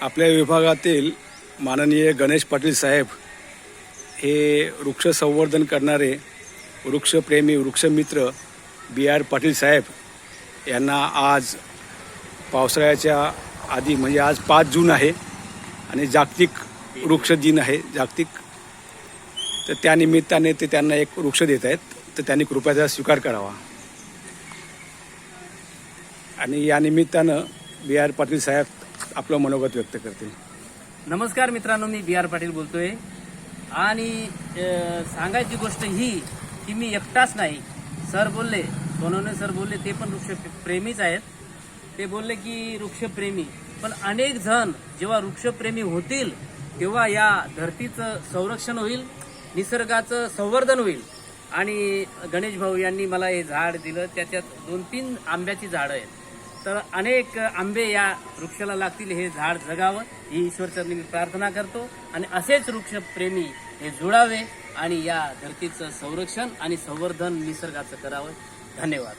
आपल्या विभागातील माननीय गणेश पाटील साहेब हे वृक्ष संवर्धन करणारे वृक्षप्रेमी वृक्षमित्र बी आर पाटील साहेब यांना आज पावसाळ्याच्या आधी म्हणजे आज पाच जून आहे आणि जागतिक वृक्ष दिन आहे. जागतिक तर त्यानिमित्ताने ते त्यांना एक वृक्ष देत आहेत. तर त्यांनी कृपया त्याचा स्वीकार करावा. आणि या निमित्तानं बी आर पाटील साहेब आपलं मनोगत व्यक्त करतील नमस्कार मित्रांनो मी बी आर पाटील बोलतोय. आणि सांगायची गोष्ट ही की मी एकटाच नाही. सर बोलले सोनवणे सर बोलले ते पण वृक्ष प्रेमीच आहेत. ते बोलले की वृक्षप्रेमी. पण अनेक जण जेव्हा वृक्षप्रेमी होतील तेव्हा या धरतीचं संरक्षण होईल निसर्गाचं संवर्धन होईल. आणि गणेश भाऊ यांनी मला हे झाड दिलं त्याच्यात दोन तीन आंब्याची झाडं आहेत. तर अनेक आंबे या वृक्षाला लागतील हे झाड जगावं ही ईश्वरचरणी मी प्रार्थना करतो. आणि असेच वृक्षप्रेमी हे जुळावे आणि या धरतीचं संरक्षण आणि संवर्धन निसर्गाचं करावं. धन्यवाद.